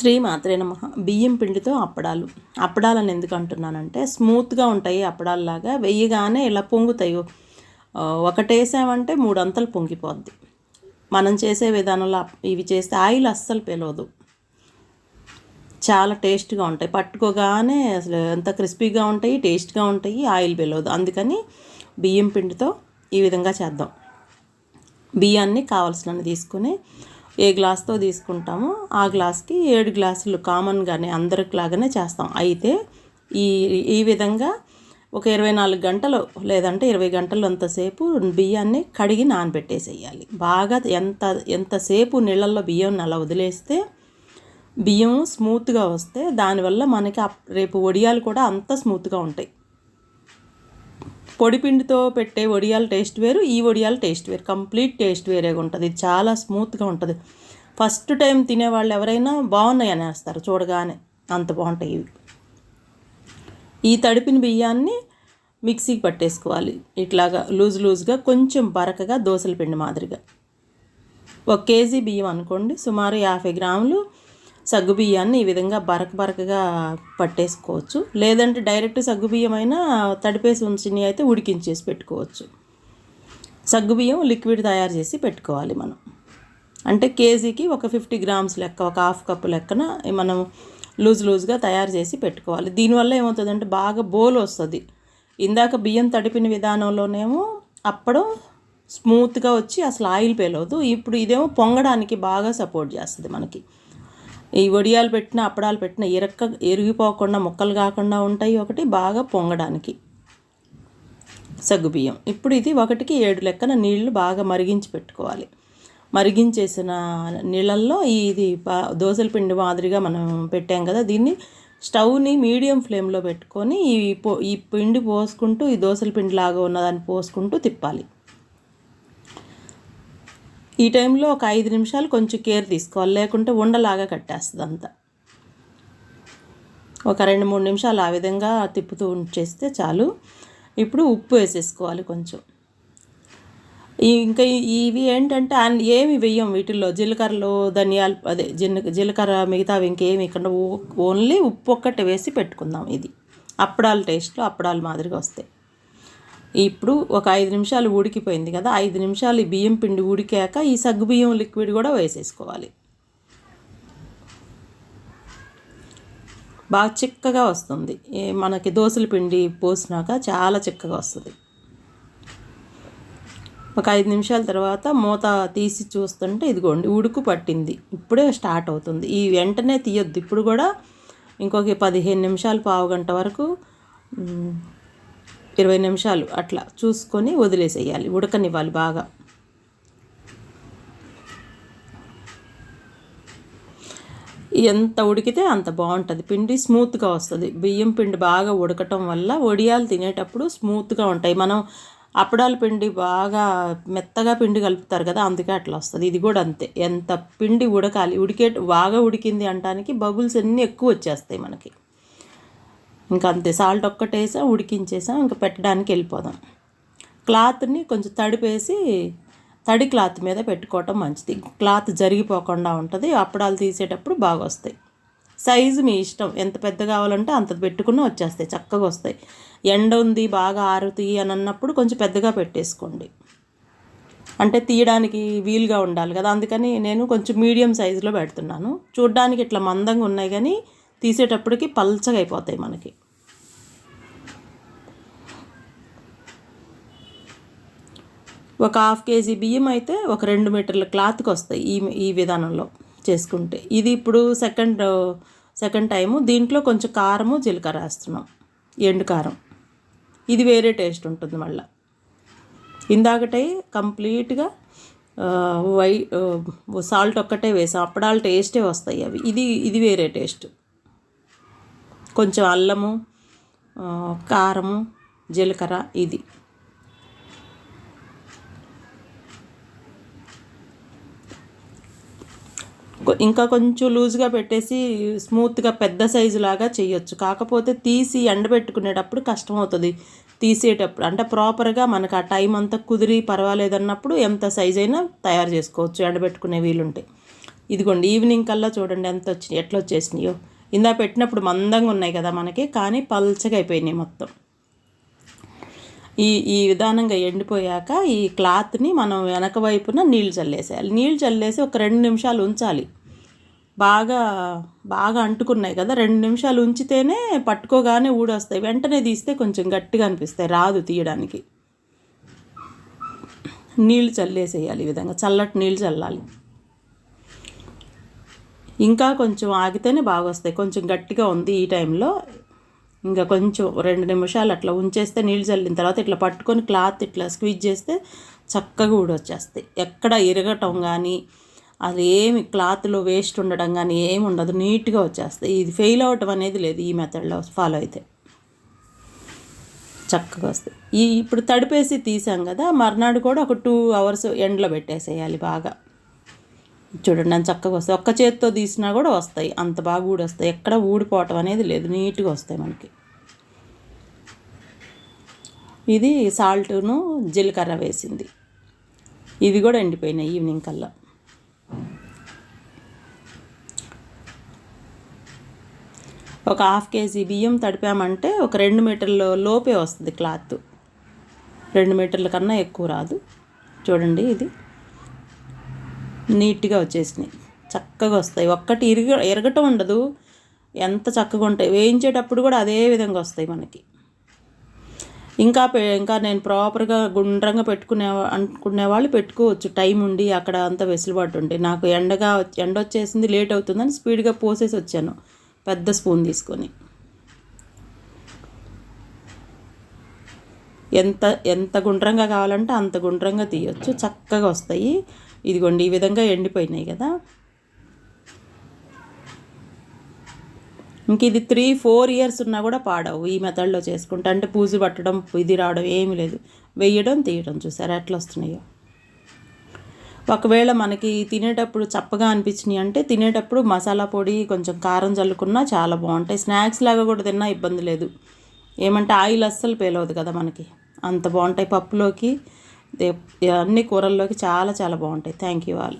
శ్రీ మాత్రే నమ. బియ్యం పిండితో అప్పడాలు. అప్పడాలని ఎందుకు అంటున్నానంటే స్మూత్గా ఉంటాయి అప్పడాలలాగా వెయ్యగానే ఇలా పొంగుతాయి. ఆ, మూడు మూడంతలు పొంగిపోద్ది. మనం చేసే విధానంలో ఇవి చేస్తే ఆయిల్ అస్సలు పిలవదు. చాలా టేస్ట్గా ఉంటాయి. పట్టుకోగానే అసలు ఎంత క్రిస్పీగా ఉంటాయి టేస్ట్గా ఉంటాయి ఆయిల్ పిలవదు. అందుకని బియ్యం పిండితో ఈ విధంగా చేద్దాం. బియ్యాన్ని కావాల్సిన తీసుకుని ఏ గ్లాస్తో తీసుకుంటామో ఆ గ్లాస్కి ఏడు గ్లాసులు కామన్గానే అందరికి లాగానే చేస్తాం. అయితే ఈ ఈ విధంగా ఒక ఇరవై నాలుగు గంటలు లేదంటే ఇరవై గంటలు అంతసేపు బియ్యాన్ని కడిగి నానబెట్టేసేయాలి. బాగా ఎంత ఎంతసేపు నీళ్ళల్లో బియ్యం అలా వదిలేస్తే బియ్యం స్మూత్గా వస్తే దానివల్ల మనకి అప్- రేపు వడియాలు కూడా అంత స్మూత్గా ఉంటాయి. పొడిపిండితో పెట్టే వడియాల టేస్ట్ వేరు ఈ వడియాల టేస్ట్ వేరు. కంప్లీట్ టేస్ట్ వేరేగా ఉంటుంది. చాలా స్మూత్గా ఉంటుంది. ఫస్ట్ టైం తినేవాళ్ళు ఎవరైనా బాగున్నాయి అనేస్తారు. చూడగానే అంత బాగుంటాయి ఇవి. ఈ తడిపిన బియ్యాన్ని మిక్సీకి పట్టేసుకోవాలి. ఇట్లాగా లూజ్ లూజ్గా కొంచెం బరకగా దోశల పిండి మాదిరిగా. ఒక కేజీ బియ్యం అనుకోండి. సుమారు యాభై గ్రాములు సగ్గుబియ్యాన్ని ఈ విధంగా బరక బరకగా పట్టేసుకోవచ్చు. లేదంటే డైరెక్ట్ సగ్గుబియ్యం అయినా తడిపేసి ఉంచినవి అయితే ఉడికించేసి పెట్టుకోవచ్చు. సగ్గుబియ్యం లిక్విడ్ తయారు చేసి పెట్టుకోవాలి మనం. అంటే కేజీకి ఒక ఫిఫ్టీ గ్రామ్స్ లెక్క ఒక హాఫ్ కప్ లెక్కన మనం లూజ్ లూజ్గా తయారు చేసి పెట్టుకోవాలి. దీనివల్ల ఏమవుతుందంటే బాగా బోల్ వస్తుంది. ఇందాక బియ్యం తడిపిన విధానంలోనేమో అప్పుడు స్మూత్గా వచ్చి అసలు ఆయిల్ పేలవద్దు ఇప్పుడు ఇదేమో పొంగడానికి బాగా సపోర్ట్ చేస్తుంది మనకి. ఈ వడియాలు పెట్టిన అప్పడాలు పెట్టిన ఇరక్క ఎరిగిపోకుండా ముక్కలు కాకుండా ఉంటాయి ఒకటి బాగా పొంగడానికి. సగ్గుబియ్యం ఇప్పుడు ఇది ఒకటికి ఏడు లెక్కన నీళ్ళు బాగా మరిగించి పెట్టుకోవాలి. మరిగించేసిన నీళ్ళల్లో ఇది దోశల దోసల పిండి మాదిరిగా మనం పెట్టాం కదా దీన్ని స్టవ్ని మీడియం ఫ్లేమ్లో పెట్టుకొని ఈ పో ఈ పిండి పోసుకుంటూ ఈ దోసల పిండి లాగా ఉన్నదాన్ని పోసుకుంటూ తిప్పాలి. ఈ టైంలో ఒక ఐదు నిమిషాలు కొంచెం కేర్ తీసుకోవాలి లేకుంటే ఉండలాగా కట్టేస్తుంది అంతా. ఒక రెండు మూడు నిమిషాలు ఆ విధంగా తిప్పుతూ ఉంచేస్తే చాలు. ఇప్పుడు ఉప్పు వేసేసుకోవాలి కొంచెం. ఇంకా ఇవి ఏంటంటే ఏమి వెయ్యం వీటిల్లో. జీలకర్రలు ధనియాలు అదే జీల జీలకర్ర మిగతావి ఇంకేమి ఇక్కడ ఓ- ఓన్లీ ఉప్పు ఒక్కటి వేసి పెట్టుకుందాం ఇది. అప్పడాలు టేస్ట్లో అప్పడాలు మాదిరిగా వస్తాయి. ఇప్పుడు ఒక ఐదు నిమిషాలు ఉడికిపోయింది కదా ఐదు నిమిషాలు ఈ బియ్యం పిండి ఉడికాక ఈ సగ్గు బియ్యం లిక్విడ్ కూడా వేసేసుకోవాలి. బాగా చిక్కగా వస్తుంది. మనకి దోసల పిండి పోసినాక చాలా చిక్కగా వస్తుంది. ఒక ఐదు నిమిషాల తర్వాత మూత తీసి చూస్తుంటే ఇదిగోండి ఉడుకు పట్టింది. ఇప్పుడే స్టార్ట్ అవుతుంది. ఈ వెంటనే తీయొద్దు. ఇప్పుడు కూడా ఇంకొక పదిహేను నిమిషాలు పావు గంట వరకు ఇరవై నిమిషాలు అట్లా చూసుకొని వదిలేసేయాలి. ఉడకనివ్వాలి బాగా. ఎంత ఉడికితే అంత బాగుంటుంది. పిండి స్మూత్గా వస్తుంది. బియ్యం పిండి బాగా ఉడకటం వల్ల వడియాలు తినేటప్పుడు స్మూత్గా ఉంటాయి. మనం అప్పడాల పిండి బాగా మెత్తగా పిండి కలుపుతారు కదా అందుకే అట్లా వస్తుంది. ఇది కూడా అంతే. ఎంత పిండి ఉడకాలి ఉడికే బాగా ఉడికింది అంటానికి బబుల్స్ అన్నీ ఎక్కువ వచ్చేస్తాయి మనకి. ఇంకా అంతే సాల్ట్ ఒక్కటేసా ఉడికించేసాం ఇంకా పెట్టడానికి వెళ్ళిపోదాం. క్లాత్ని కొంచెం తడిపేసి తడి క్లాత్ మీద పెట్టుకోవటం మంచిది. క్లాత్ జరిగిపోకుండా ఉంటుంది. అప్పడాలు తీసేటప్పుడు బాగా వస్తాయి సైజు మీ ఇష్టం. ఎంత పెద్ద కావాలంటే అంత పెట్టుకుని వచ్చేస్తాయి. చక్కగా వస్తాయి. ఎండ ఉంది బాగా ఆరుతాయి అని అన్నప్పుడు కొంచెం పెద్దగా పెట్టేసుకోండి. అంటే తీయడానికి వీలుగా ఉండాలి కదా. అందుకని నేను కొంచెం మీడియం సైజులో పెడుతున్నాను. చూడ్డానికి ఇట్లా మందంగా ఉన్నాయి కానీ తీసేటప్పటికి పల్చగా అయిపోతాయి మనకి. ఒక హాఫ్ కేజీ బియ్యం అయితే ఒక రెండు మీటర్ల క్లాత్కి వస్తాయి ఈ ఈ విధానంలో చేసుకుంటే. ఇది ఇప్పుడు సెకండ్ సెకండ్ టైము. దీంట్లో కొంచెం కారము జీలకర్ర వేస్తున్నాం. ఎండు కారం. ఇది వేరే టేస్ట్ ఉంటుంది మళ్ళీ. ఇందాకటై కంప్లీట్గా వై సాల్ట్ ఒక్కటే వేసాం. అప్పడాల టేస్టే వస్తాయి అవి. ఇది ఇది వేరే టేస్ట్. కొంచెం అల్లము కారము జీలకర్ర ఇది. ఇంకా కొంచెం లూజ్గా పెట్టేసి స్మూత్గా పెద్ద సైజు లాగా చేయొచ్చు కాకపోతే తీసి ఎండబెట్టుకునేటప్పుడు కష్టం అవుతుంది తీసేటప్పుడు అంటే ప్రాపర్గా మనకు ఆ టైం అంతా కుదిరి పర్వాలేదన్నప్పుడు ఎంత సైజ్ అయినా తయారు చేసుకోవచ్చు ఎండబెట్టుకునే వీలుంటే. ఇదిగోండి ఈవినింగ్ కల్లా చూడండి ఎంత వచ్చినాయి ఎట్లా వచ్చేసినాయో ఇందా పెట్టినప్పుడు మందంగా ఉన్నాయి కదా మనకి కానీ పల్చగా అయిపోయినాయి మొత్తం. ఈ ఈ విధానంగా ఎండిపోయాక ఈ క్లాత్ని మనం వెనక వైపున నీళ్ళు చల్లేసేయాలి. నీళ్ళు చల్లేసి ఒక రెండు నిమిషాలు ఉంచాలి. బాగా బాగా అంటుకున్నాయి కదా రెండు నిమిషాలు ఉంచితేనే పట్టుకోగానే ఊడొస్తాయి. వెంటనే తీస్తే కొంచెం గట్టిగా అనిపిస్తాయి రాదు తీయడానికి. నీళ్ళు చల్లేసేయాలి ఈ విధంగా చల్లటి నీళ్ళు చల్లాలి. ఇంకా కొంచెం ఆగితేనే బాగా వస్తాయి కొంచెం గట్టిగా ఉంది ఈ టైంలో. ఇంకా కొంచెం రెండు నిమిషాలు అట్లా ఉంచేస్తే నీళ్ళు చల్లిన తర్వాత ఇట్లా పట్టుకొని క్లాత్ ఇట్లా స్క్వీజ్ చేస్తే చక్కగా ఊడొచ్చేస్తాయి ఎక్కడ ఇరగటం కానీ అది ఏమి క్లాత్లో వేస్ట్ ఉండడం కానీ ఏమి ఉండదు. నీట్గా వచ్చేస్తాయి. ఇది ఫెయిల్ అవ్వటం అనేది లేదు ఈ మెథడ్లో ఫాలో అయితే. చక్కగా వస్తాయి. ఈ ఇప్పుడు తడిపేసి తీసాం కదా మర్నాడు కూడా ఒక టూ అవర్స్ ఎండలో పెట్టేసేయాలి బాగా. చూడండి నేను చక్కగా వస్తాయి. ఒక్క చేతితో తీసినా కూడా వస్తాయి. అంత బాగా ఊడి వస్తాయి ఎక్కడ ఊడిపోవటం అనేది లేదు. నీట్గా వస్తాయి మనకి. ఇది సాల్ట్ను జీలకర్ర వేసింది. ఇది కూడా ఎండిపోయినాయి ఈవినింగ్ కల్లా. ఒక హాఫ్ కేజీ బియ్యం తడిపామంటే ఒక రెండు మీటర్ల లోపే వస్తుంది క్లాత్. రెండు మీటర్ల కన్నా ఎక్కువ రాదు. చూడండి ఇది. నీట్గా వచ్చేసినాయి. చక్కగా వస్తాయి. ఒక్కటి ఇరగ ఇరగటం ఉండదు. ఎంత చక్కగా ఉంటాయి. వేయించేటప్పుడు కూడా అదే విధంగా వస్తాయి మనకి. ఇంకా ఇంకా నేను ప్రాపర్గా గుండ్రంగా పెట్టుకునే అనుకునే వాళ్ళు పెట్టుకోవచ్చు. టైం ఉండి అక్కడ అంత వెసులుబాటు ఉండి నాకు ఎండగా ఎండ వచ్చేసింది లేట్ అవుతుందని స్పీడ్గా పోసేసి వచ్చాను. పెద్ద స్పూన్ తీసుకొని. ఎంత ఎంత గుండ్రంగా కావాలంటే అంత గుండ్రంగా తీయొచ్చు. చక్కగా వస్తాయి. ఇదిగోండి ఈ విధంగా ఎండిపోయినాయి కదా. ఇంక ఇది త్రీ ఫోర్ ఇయర్స్ ఉన్నా కూడా పాడవు ఈ మెథడ్లో చేసుకుంటే. అంటే పూజ పట్టడం ఇది రావడం ఏమీ లేదు. వేయడం తీయడం చూసారా? ఎట్లా వస్తున్నాయో. ఒకవేళ మనకి తినేటప్పుడు చప్పగా అనిపించినాయి అంటే తినేటప్పుడు మసాలా పొడి కొంచెం కారం చల్లుకున్నా చాలా బాగుంటాయి. స్నాక్స్ లాగా కూడా తిన్నా ఇబ్బంది లేదు. ఏమంటే ఆయిల్ అస్సలు పేలవదు కదా మనకి. అంత బాగుంటాయి పప్పులోకి. అన్ని కూరల్లోకి చాలా చాలా బాగుంటాయి. Thank you all